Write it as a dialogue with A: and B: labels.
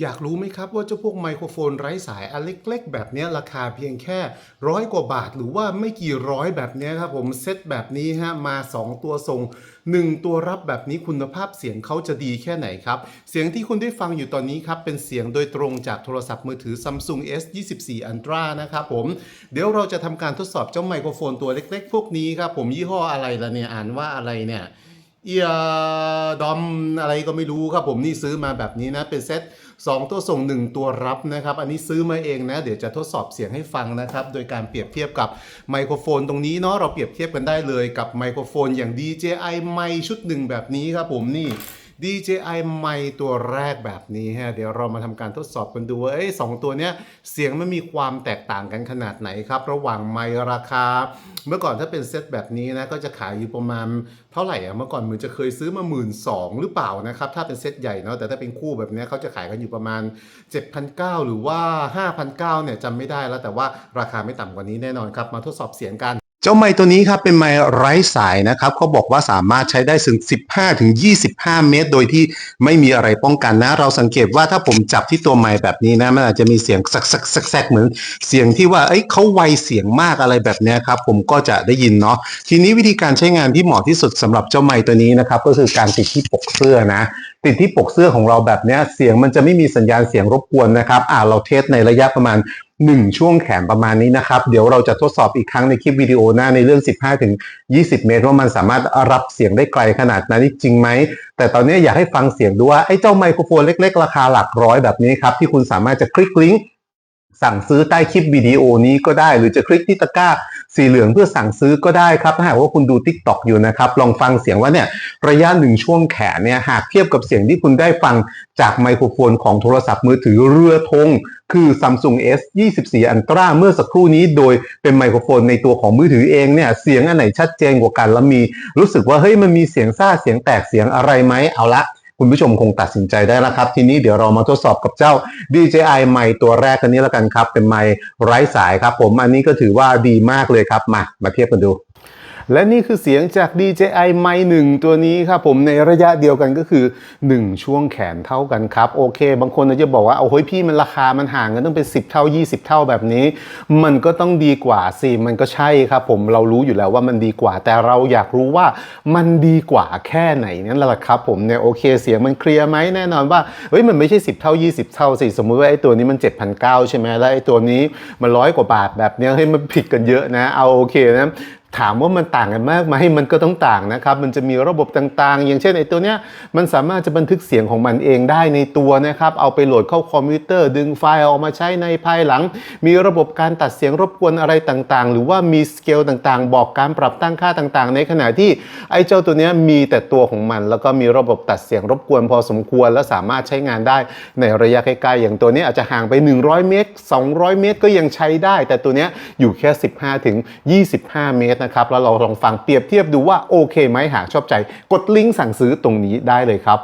A: อยากรู้ไหมครับว่าเจ้าพวกไมโครโฟนไร้สายอันเล็ก ๆ แบบนี้ราคาเพียงแค่ร้อยกว่าบาท หรือว่าไม่กี่ร้อยแบบนี้ครับผมเซตแบบนี้ฮะมา 2 ตัวส่ง1 ตัวรับแบบนี้คุณภาพเสียงเขาจะดีแค่ไหนครับ เสียงที่คุณได้ฟังอยู่ตอนนี้ครับเป็นเสียงโดยตรงจากโทรศัพท์มือถือ Samsung S24 Ultra นะครับผมเดี๋ยวเราจะทำการทดสอบเจ้าไมโครโฟนตัวเล็ก ๆ พวกนี้ครับผมยี่ห้ออะไรล่ะเนี่ยอ่านว่าอะไรเนี่ย เอียดอมอะไรก็ไม่รู้ครับผมนี่ซื้อมาแบบนี้นะ เป็นเซต2 ตัวส่ง 1 ตัวรับนะครับ อันนี้ซื้อมาเองนะ เดี๋ยวจะทดสอบเสียงให้ฟังนะครับ โดยการเปรียบเทียบกับไมโครโฟนตรงนี้เนาะเราเปรียบเทียบกันได้เลยกับไมโครโฟนอย่าง DJI ไมชุดหนึ่งแบบนี้ครับผมนี่ DJI ไมค์ตัวแรกแบบนี้ฮะเดี๋ยวเรามาทำการทดสอบกันดูว่าเอ้สองตัวเนี้ยเสียงมันมีความแตกต่างกันขนาดไหนครับ ระหว่างไมค์ราคา เมื่อก่อนถ้าเป็นเซตแบบนี้นะก็จะขายอยู่ประมาณเท่าไหร่อะเมื่อก่อนเหมือนจะเคยซื้อมาหมื่นสองหรือเปล่านะครับถ้าเป็นเซตใหญ่เนาะแต่ถ้าเป็นคู่แบบนี้เขาจะขายกันอยู่ประมาณ 7,900 หรือว่า 5,900เนี่ยจำไม่ได้แล้วแต่ว่าราคาไม่ต่ำกว่านี้แน่นอนครับมาทดสอบเสียงกัน เจ้าไมค์ตัวนี้ครับเป็นไมค์ไร้สายนะครับเขาบอกว่าสามารถใช้ได้ถึง 15 ถึง 25 เมตร โดยที่ไม่มีอะไรป้องกันนะ เราสังเกตว่าถ้าผมจับที่ตัวไมค์แบบนี้นะมันอาจจะมีเสียงสักสักสักแซกเหมือนเสียงที่ว่าเอ้ยเขาไวเสียงมากอะไรแบบนี้ครับผมก็จะได้ยินเนาะทีนี้วิธีการใช้งานที่เหมาะที่สุดสำหรับเจ้าไมค์ตัวนี้นะครับก็คือการติดที่ปกเสื้อนะติดที่ปกเสื้อของเราแบบนี้เสียงมันจะไม่มีสัญญาณเสียงรบกวนนะครับอ่าเราเทสในระยะประมาณ 1 ช่วงแขนประมาณนี้นะครับ เดี๋ยวเราจะทดสอบอีกครั้งในคลิปวิดีโอหน้าในเรื่อง 15ถึง20 เมตร ว่ามันสามารถรับเสียงได้ไกลขนาดนั้นจริงไหม แต่ตอนนี้อยากให้ฟังเสียงดูว่าไอ้เจ้าไมโครโฟนเล็ก ๆ ราคาหลักร้อยแบบนี้ครับที่คุณสามารถจะคลิกลิงก์ สั่งซื้อใต้คลิปวิดีโอนี้ก็ได้ หรือจะคลิกที่ตะกร้าสีเหลืองเพื่อสั่งซื้อก็ได้ครับถ้าหากว่าคุณดู Tik t o อกอยู่นะครับ ลองฟังเสียงว่าเนี่ยระยะหนึ่งช่วงแขนเนี่ยหากเทียบกับเสียงที่คุณได้ฟังจากไมโครโฟนของโทรศัพท์มือถือเรือธงคือ Samsung S 24 Ultra เมื่อสักครู่นี้โดยเป็นไมโครโฟนในตัวของมือถือเองเนี่ยเสียงอันไหนชัดเจนกว่ากันแล้วมี รู้สึกว่าเฮ้ยมันมีเสียงซ่าเสียงแตกเสียงอะไรไหมเอาละ คุณผู้ชมคงตัดสินใจได้แล้วครับ ทีนี้เดี๋ยวเรามาทดสอบกับเจ้า DJI ไมค์ตัวแรกกันนี้แล้วกันครับ เป็นไมค์ไร้สายครับผมอันนี้ก็ถือว่าดีมากเลยครับมามาเทียบกันดู และนี่คือเสียงจาก DJI ไมค์หนึ่งตัวนี้ครับผมในระยะเดียวกันก็คือ 1 ช่วงแขนเท่ากันครับ โอเค บางคนอาจจะบอกว่าเอาเฮ้ยพี่มันราคามันห่างกันต้องเป็น 10 เท่า 20 เท่าแบบนี้ มันก็ต้องดีกว่าสิมันก็ใช่ครับผมเรารู้อยู่แล้วว่ามันดีกว่า แต่เราอยากรู้ว่ามันดีกว่าแค่ไหนนั่นแหละครับผมเนี่ยโอเคเสียงมันเคลียร์ไหมแน่นอนว่าเฮ้ยมันไม่ใช่ 10 เท่า 20 เท่าสิสมมุติว่าไอ้ตัวนี้มัน7,900ใช่ไหมแล้วไอ้ตัวนี้มันร้อยกว่าบาทแบบนี้เฮ้ยมันผิดกันเยอะนะเอาโอเคนะ ถามว่ามันต่างกันมากไหมมันก็ต้องต่างนะครับ มันจะมีระบบต่างๆ อย่างเช่นไอ้ตัวเนี้ยมันสามารถจะบันทึกเสียงของมันเองได้ในตัวนะครับ เอาไปโหลดเข้าคอมพิวเตอร์ ดึงไฟล์ออกมาใช้ในภายหลัง มีระบบการตัดเสียงรบกวนอะไรต่างๆ หรือว่ามีสเกลต่างๆ บอกการปรับตั้งค่าต่างๆ ในขณะที่ไอ้เจ้าตัวเนี้ยมีแต่ตัวของมัน แล้วก็มีระบบตัดเสียงรบกวนพอสมควร และสามารถใช้งานได้ในระยะใกล้ๆ อย่างตัวนี้อาจจะห่างไป 100 เมตร 200 เมตร ก็ยังใช้ได้ แต่ตัวเนี้ยอยู่แค่ 15ถึง25 เมตรนะครับแล้วเราลองฟังเปรียบเทียบดูว่าโอเคไหมหากชอบใจ กดลิงก์สั่งซื้อตรงนี้ได้เลยครับ